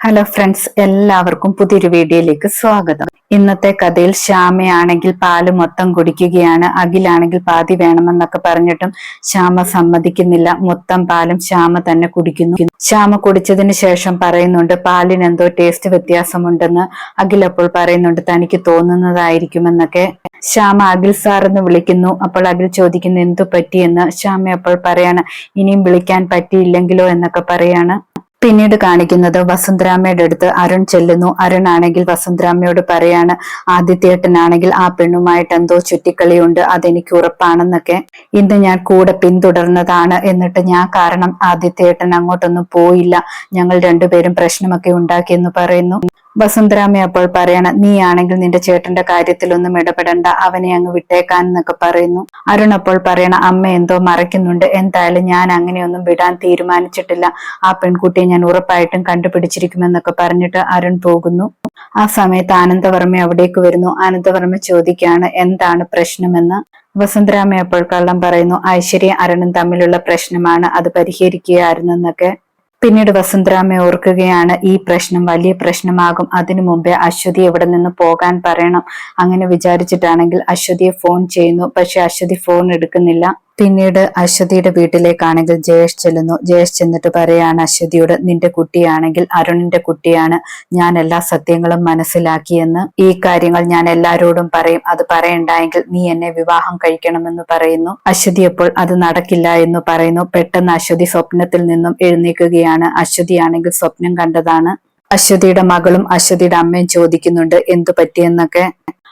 Hello friends എല്ലാവർക്കും പുതിയൊരു വീഡിയോയിലേക്ക് സ്വാഗതം. ഇന്നത്തെ കഥയിൽ ശ്യാമയാണെങ്കിൽ പാൽ മൊത്തം കുടിക്കുകയാണ് അഖിലാണെങ്കിൽ പാതി വേണമെന്നൊക്കെ പറഞ്ഞിട്ടും ശ്യാമ സമ്മതിക്കുന്നില്ല. മൊത്തം പാലും ശ്യാമ തന്നെ കുടിക്കുന്നു. ശ്യാമ കുടിച്ചതിന് ശേഷം പറയുന്നുണ്ട് പാലിന് എന്തോ ടേസ്റ്റ് വ്യത്യാസമുണ്ടെന്ന് അഖിൽ അപ്പോൾ പറയുന്നുണ്ട് തനിക്ക് തോന്നുന്നതായിരിക്കുമെന്നൊക്കെ. ശ്യാമ അഖിൽ സാർ എന്ന് വിളിക്കുന്നു. അപ്പോൾ അഖിൽ ചോദിക്കുന്നു എന്തു പറ്റിയെന്ന്? ശ്യാമ അപ്പോൾ പറയാണ് ഇനിയും വിളിക്കാൻ പറ്റിയില്ലെങ്കിലോ? എന്നൊക്കെ പറയാണ്. പിന്നീട് കാണിക്കുന്നത് വസുന്ധരാമയുടെ അടുത്ത് അരുൺ ചെല്ലുന്നു. അരുൺ ആണെങ്കിൽ വസുന്ധരാമയോട് പറയാണ് ആദിത്യേട്ടനാണെങ്കിൽ ആ പെണ്ണുമായിട്ട് എന്തോ ചുറ്റിക്കളിയുണ്ട് അതെനിക്ക് ഉറപ്പാണെന്നൊക്കെ. ഇന്ന് ഞാൻ കൂടെ പിന്തുടർന്നതാണ് എന്നിട്ട് ഞാൻ കാരണം ആദിത്യേട്ടൻ അങ്ങോട്ടൊന്നും പോയില്ല. ഞങ്ങൾ രണ്ടുപേരും പ്രശ്നമൊക്കെ ഉണ്ടാക്കിയെന്ന് പറയുന്നു. വസുന്ധരാമ അപ്പോൾ പറയണം നീ ആണെങ്കിൽ നിന്റെ ചേട്ടന്റെ കാര്യത്തിലൊന്നും ഇടപെടണ്ട അവനെ അങ്ങ് വിട്ടേക്കാൻ എന്നൊക്കെ പറയുന്നു. അരുൺ അപ്പോൾ പറയണ അമ്മ എന്തോ മറയ്ക്കുന്നുണ്ട് എന്തായാലും ഞാൻ അങ്ങനെയൊന്നും വിടാൻ തീരുമാനിച്ചിട്ടില്ല. ആ പെൺകുട്ടിയെ ഞാൻ ഉറപ്പായിട്ടും കണ്ടുപിടിച്ചിരിക്കുമെന്നൊക്കെ പറഞ്ഞിട്ട് അരുൺ പോകുന്നു. ആ സമയത്ത് ആനന്ദവർമ്മ അവിടേക്ക് വരുന്നു. ആനന്ദവർമ്മ ചോദിക്കുകയാണ് എന്താണ് പ്രശ്നമെന്ന്? വസുന്ധരാമ അപ്പോൾ കള്ളം പറയുന്നു ഐശ്വര്യ അരുണും തമ്മിലുള്ള പ്രശ്നമാണ് അത് പരിഹരിക്കുകയായിരുന്നെന്നൊക്കെ. പിന്നീട് വസുന്ധരാമ ഓർക്കുകയാണ് ഈ പ്രശ്നം വലിയ പ്രശ്നമാകും. അതിനു മുമ്പേ അശ്വതി എവിടെ നിന്ന് പോകാൻ പറയണം? അങ്ങനെ വിചാരിച്ചിട്ടാണെങ്കിൽ അശ്വതിയെ ഫോൺ ചെയ്യുന്നു. പക്ഷെ അശ്വതി ഫോൺ എടുക്കുന്നില്ല. പിന്നീട് അശ്വതിയുടെ വീട്ടിലേക്കാണെങ്കിൽ ജയേഷ് ചെല്ലുന്നു. ജയേഷ് ചെന്നിട്ട് പറയാണ് അശ്വതിയോട് നിന്റെ കുട്ടിയാണെങ്കിൽ അരുണിന്റെ കുട്ടിയാണ്. ഞാൻ എല്ലാ സത്യങ്ങളും മനസ്സിലാക്കിയെന്ന്. ഈ കാര്യങ്ങൾ ഞാൻ എല്ലാരോടും പറയും. അത് പറയണ്ടായെങ്കിൽ നീ എന്നെ വിവാഹം കഴിക്കണമെന്ന് പറയുന്നു. അശ്വതി അപ്പോൾ അത് നടക്കില്ല എന്ന് പറയുന്നു. പെട്ടെന്ന് അശ്വതി സ്വപ്നത്തിൽ നിന്നും എഴുന്നേൽക്കുകയാണ്. അശ്വതിയാണെങ്കിൽ സ്വപ്നം കണ്ടതാണ്. അശ്വതിയുടെ മകളും അശ്വതിയുടെ അമ്മയും ചോദിക്കുന്നുണ്ട് എന്തു പറ്റിയെന്നൊക്കെ.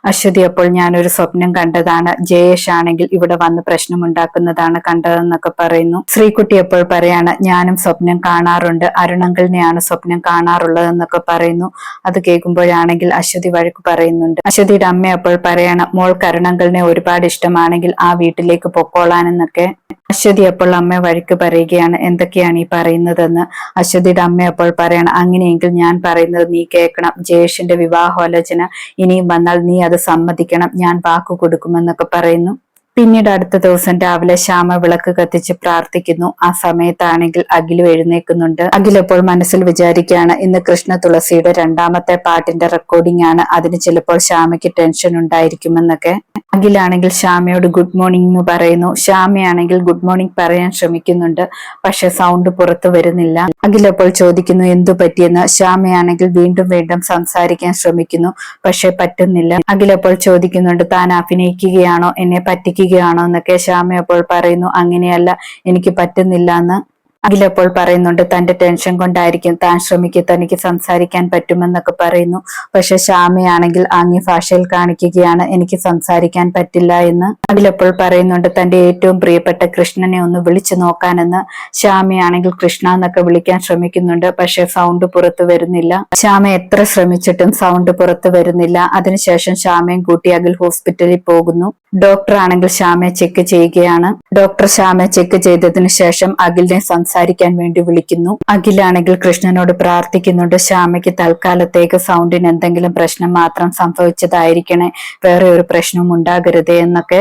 അശ്വതി അപ്പോൾ ഞാനൊരു സ്വപ്നം കണ്ടതാണ്. ജയേഷ് ആണെങ്കിൽ ഇവിടെ വന്ന് പ്രശ്നമുണ്ടാക്കുന്നതാണ് കണ്ടതെന്നൊക്കെ പറയുന്നു. ശ്രീകുട്ടി അപ്പോൾ പറയാണ് ഞാനും സ്വപ്നം കാണാറുണ്ട്. അരുണങ്കലിനെയാണ് സ്വപ്നം കാണാറുള്ളതെന്നൊക്കെ പറയുന്നു. അത് കേൾക്കുമ്പോഴാണെങ്കിൽ അശ്വതി വഴക്ക് പറയുന്നുണ്ട്. അശ്വതിയുടെ അമ്മ അപ്പോൾ പറയാണ് മോൾക്ക് അരുണങ്കലിനെ ഒരുപാട് ഇഷ്ടമാണെങ്കിൽ ആ വീട്ടിലേക്ക് പൊക്കോളാനെന്നൊക്കെ. അശ്വതി അപ്പോൾ അമ്മ വഴിക്ക് പറയുകയാണ് എന്തൊക്കെയാണ് ഈ പറയുന്നതെന്ന്? അശ്വതിയുടെ അമ്മ അപ്പോൾ പറയണം അങ്ങനെയെങ്കിൽ ഞാൻ പറയുന്നത് നീ കേൾക്കണം. ജയേഷിന്റെ വിവാഹോലോചന ഇനിയും വന്നാൽ നീ അത് സമ്മതിക്കണം. ഞാൻ വാക്കു കൊടുക്കുമെന്നൊക്കെ പറയുന്നു. പിന്നീട് അടുത്ത ദിവസം രാവിലെ ശ്യാമ വിളക്ക് കത്തിച്ച് പ്രാർത്ഥിക്കുന്നു. ആ സമയത്താണെങ്കിൽ അഖിലു എഴുന്നേക്കുന്നുണ്ട് അഖിലപ്പോൾ മനസ്സിൽ വിചാരിക്കുകയാണ് ഇന്ന് കൃഷ്ണ തുളസിയുടെ രണ്ടാമത്തെ പാട്ടിന്റെ റെക്കോർഡിംഗ് ആണ്. അതിന് ചിലപ്പോൾ ശ്യാമയ്ക്ക് ടെൻഷൻ ഉണ്ടായിരിക്കുമെന്നൊക്കെ. അഖിലാണെങ്കിൽ ശ്യാമയോട് ഗുഡ് മോർണിംഗ് എന്ന് പറയുന്നു. ശ്യാമയാണെങ്കിൽ ഗുഡ് മോർണിംഗ് പറയാൻ ശ്രമിക്കുന്നുണ്ട്. പക്ഷെ സൗണ്ട് പുറത്തു വരുന്നില്ല. അഖിലപ്പോൾ ചോദിക്കുന്നു എന്തു പറ്റിയെന്ന്? ശ്യാമയാണെങ്കിൽ വീണ്ടും വീണ്ടും സംസാരിക്കാൻ ശ്രമിക്കുന്നു. പക്ഷെ പറ്റുന്നില്ല. അഖിലപ്പോൾ ചോദിക്കുന്നുണ്ട് താൻ അഭിനയിക്കുകയാണോ? എന്നെ പറ്റിക്കുകയാണോ? എന്നൊക്കെ ശ്യാമ അപ്പോൾ പറയുന്നു അങ്ങനെയല്ല. എനിക്ക് പറ്റുന്നില്ല എന്ന് അഖിലപ്പോൾ പറയുന്നുണ്ട് തന്റെ ടെൻഷൻ കൊണ്ടായിരിക്കും താൻ ശ്രമിക്കുക തനിക്ക് സംസാരിക്കാൻ പറ്റുമെന്നൊക്കെ പറയുന്നു. പക്ഷെ ശ്യാമയാണെങ്കിൽ ആംഗ്യ ഭാഷയിൽ കാണിക്കുകയാണ് എനിക്ക് സംസാരിക്കാൻ പറ്റില്ല എന്ന്. അഖിലപ്പോൾ പറയുന്നുണ്ട് തന്റെ ഏറ്റവും പ്രിയപ്പെട്ട കൃഷ്ണനെ ഒന്ന് വിളിച്ചു നോക്കാനെന്ന്. ശ്യാമയാണെങ്കിൽ കൃഷ്ണ എന്നൊക്കെ വിളിക്കാൻ ശ്രമിക്കുന്നുണ്ട് പക്ഷെ സൗണ്ട് പുറത്തു വരുന്നില്ല. ശ്യാമ എത്ര ശ്രമിച്ചിട്ടും സൗണ്ട് പുറത്തു വരുന്നില്ല. അതിനുശേഷം ശ്യാമയും കൂട്ടി അഖിൽ ഹോസ്പിറ്റലിൽ പോകുന്നു. ഡോക്ടർ ആണെങ്കിൽ ശ്യാമയെ ചെക്ക് ചെയ്യുകയാണ്. ഡോക്ടർ ശ്യാമയെ ചെക്ക് ചെയ്തതിനു ശേഷം അഖിലിനെ സംസാരിക്കാൻ വേണ്ടി വിളിക്കുന്നു. അഖിലാണെങ്കിൽ കൃഷ്ണനോട് പ്രാർത്ഥിക്കുന്നുണ്ട് ശ്യാമയ്ക്ക് തൽക്കാലത്തേക്ക് സൗണ്ടിന് എന്തെങ്കിലും പ്രശ്നം മാത്രം സംഭവിച്ചതായിരിക്കണേ വേറെ ഒരു പ്രശ്നവും ഉണ്ടാകരുതേ എന്നൊക്കെ.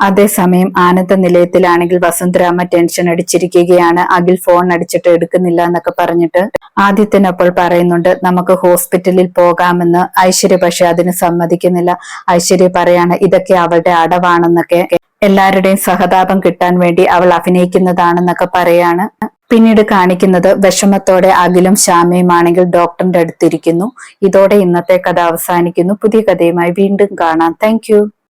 അതേസമയം ആനന്ദ നിലയത്തിലാണെങ്കിൽ വസുന്ധരാമ ടെൻഷൻ അടിച്ചിരിക്കുകയാണ്. അഖിൽ ഫോൺ അടിച്ചിട്ട് എടുക്കുന്നില്ല എന്നൊക്കെ പറഞ്ഞിട്ട് ആദ്യത്തിനപ്പോൾ പറയുന്നുണ്ട് നമുക്ക് ഹോസ്പിറ്റലിൽ പോകാമെന്ന്. ഐശ്വര്യ പക്ഷെ അതിന് സമ്മതിക്കുന്നില്ല. ഐശ്വര്യ പറയാണ് ഇതൊക്കെ അവളുടെ അടവാണെന്നൊക്കെ. എല്ലാവരുടെയും സഹതാപം കിട്ടാൻ വേണ്ടി അവൾ അഭിനയിക്കുന്നതാണെന്നൊക്കെ പറയാണ്. പിന്നീട് കാണിക്കുന്നത് വിഷമത്തോടെ അഖിലും ശ്യാമയുമാണെങ്കിൽ ഡോക്ടറിന്റെ അടുത്തിരിക്കുന്നു ഇതോടെ ഇന്നത്തെ കഥ അവസാനിക്കുന്നു. പുതിയ കഥയുമായി വീണ്ടും കാണാം. താങ്ക്